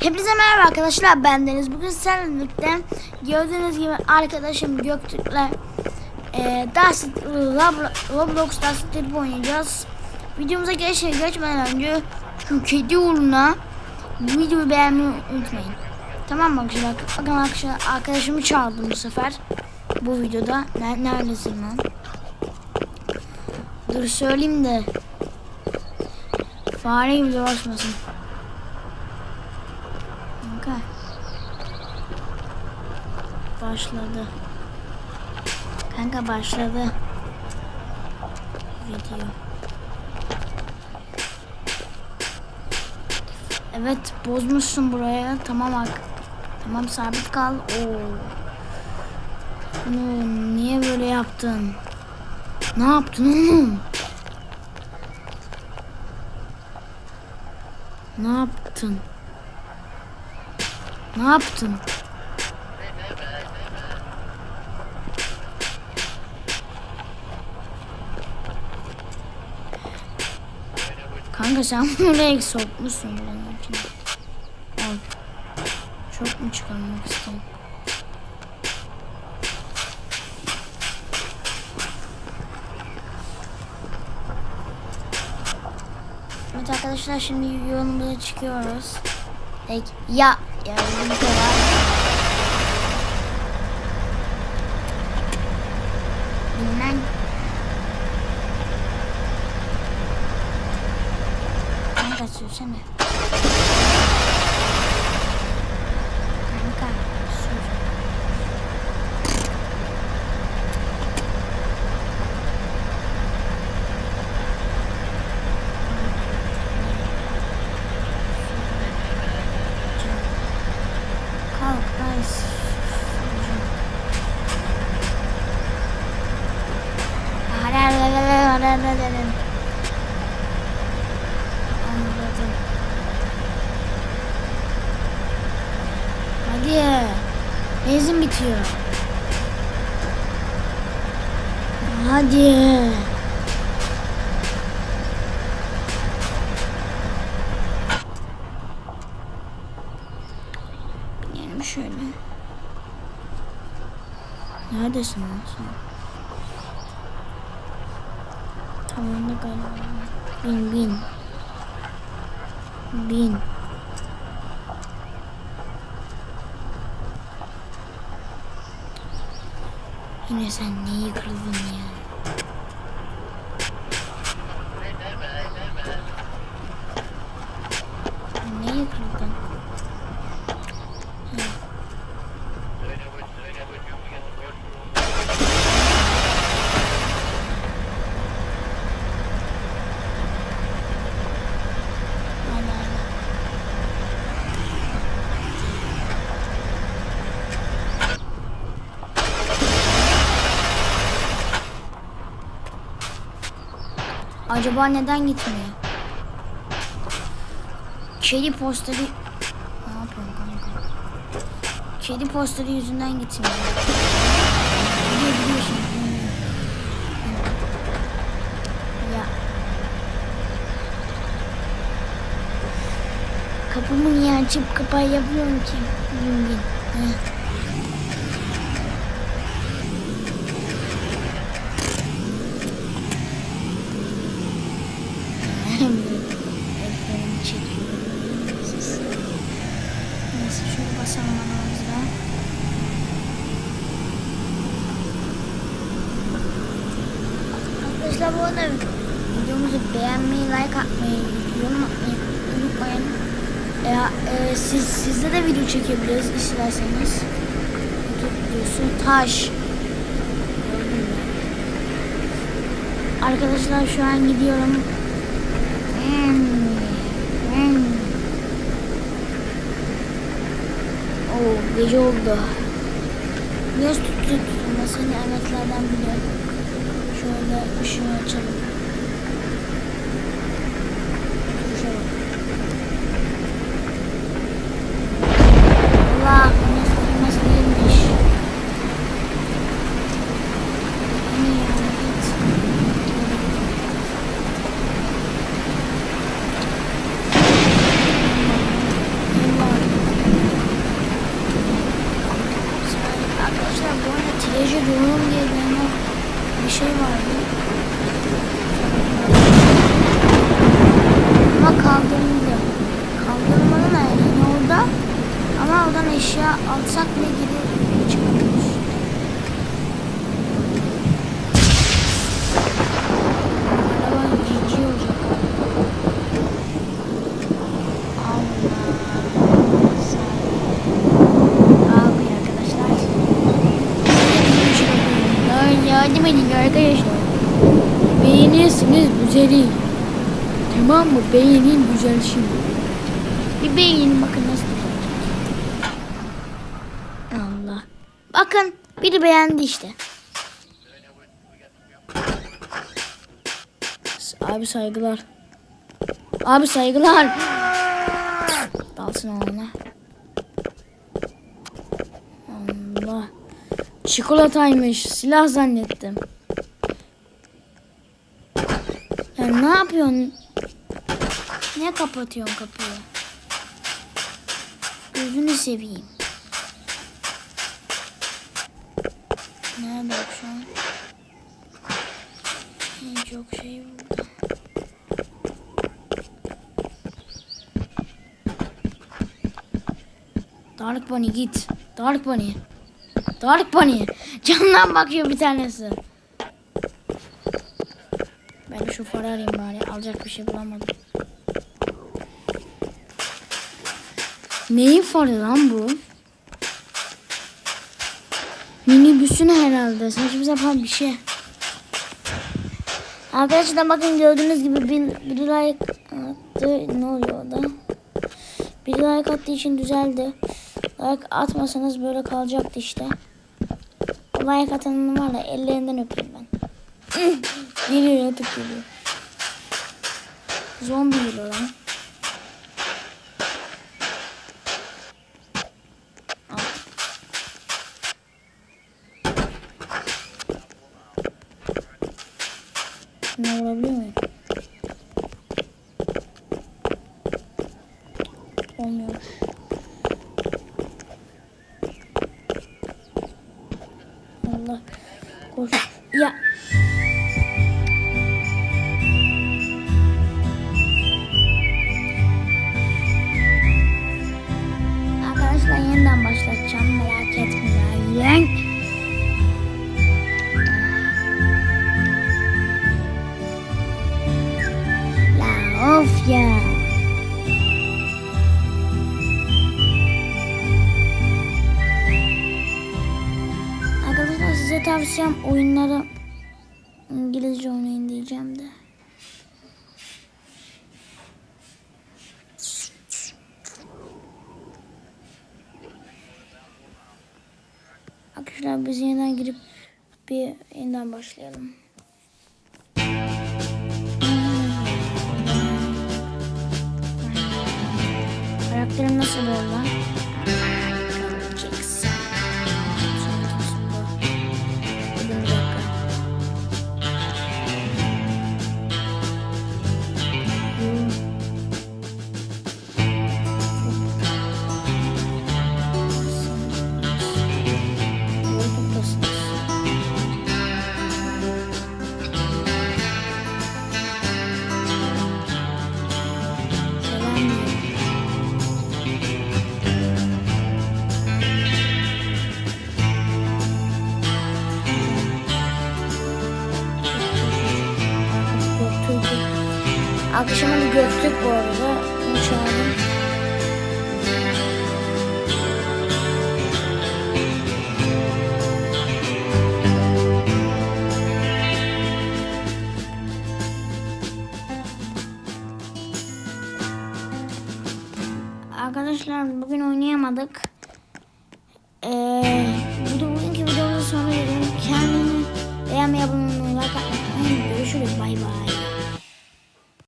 Hepinize merhaba arkadaşlar ben Deniz. Bugün sizlerle gördüğünüz gibi arkadaşım Göktürk'le e, Roblox Dust oynayacağız. Videomuza geç, geçmeden önce şu kedi uğruna videoyu beğenmeyi unutmayın. Tamam mı arkadaşlar? Bakın arkadaşlar arkadaşımı çaldım bu sefer. Bu videoda. Ne, neredesin lan? Dur söyleyeyim de. Fare gibi dolaşmasın. Kanka. Başladı. Kanka başladı. Video. Evet bozmuşsun buraya. Tamam bak. Tamam sabit kal. Oo. Bunu niye böyle yaptın? Ne yaptın oğlum? Ne yaptın? Ne yaptın? Kanka sen buraya sokmuşsun. Al. Çok mu çıkarmak istedim? Evet arkadaşlar şimdi yolumuza çıkıyoruz. Peki ya ya bir var. Bilmem. Kanka sürsene. Kanka sür. Kalk ben süreceğim. Hadi hadi hadi hadi hadi hadi hadi. Anladım. Hadi. Benzin bitiyor. Hadi. Binelim şöyle. Neredesin lan sen? Tamam da galiba. Bin bin. Bin. Yine sen neyi kırdın ya? Neyi kırdın? Ha. Hadi hadi. Acaba neden gitmiyor? Kedi posteri... Ne yapıyorsun kanka? Kedi posteri yüzünden gitmiyor. Gidiyor gidiyor şimdi. Ya. Kapımı niye açıp kapağı yapıyorum ki? Bin bin. Ellerimi çekiyorum. Siz. Neyse şöyle basalım anamızda. Arkadaşlar bu arada videomuzu beğenmeyi, like atmayı, yorum atmayı unutmayın. E, e, siz, sizde de video çekebiliriz isterseniz. YouTube taş. Arkadaşlar şu an gidiyorum. Hmm, hmm. Oo, gece oldu. Göz tuttu tutulmasını emetlerden biri. Şöyle ışığı açalım. Tamam mı? Beğenin güzel şimdi. Bir beğenin bakın nasıl. Allah. Bakın biri beğendi işte. Abi saygılar. Abi saygılar. Dalsın ona. Allah. Çikolataymış. Silah zannettim. Ya ne yapıyorsun? Niye kapatıyorsun kapıyı? Gözünü seveyim. Nerede şu an? En çok şey burada. Dark Bunny git. Dark Bunny. Dark Bunny. Camdan bakıyor bir tanesi. Ben şu para arayayım bari. Alacak bir şey bulamadım. Neyin farı lan bu? Minibüsün herhalde. Saçma sapan bir şey. Arkadaşlar bakın gördüğünüz gibi bir, bir like attı. Ne oluyor orada? Bir like attığı için düzeldi. Like atmasanız böyle kalacaktı işte. Like atanın var ya ellerinden öpeyim ben. geliyor yatıp geliyor. Zombi geliyor lan. Allah. Koş. Ya. Arkadaşlar yeniden başlatacağım merak etmeyin. La of ya. Tavsiyem oyunları İngilizce oynayın diyeceğim de. Arkadaşlar biz yeniden girip bir yeniden başlayalım. Karakterim nasıl oldu Akşam hadi Göktürk bu arada. Bunu çağırdım. Arkadaşlar bugün oynayamadık.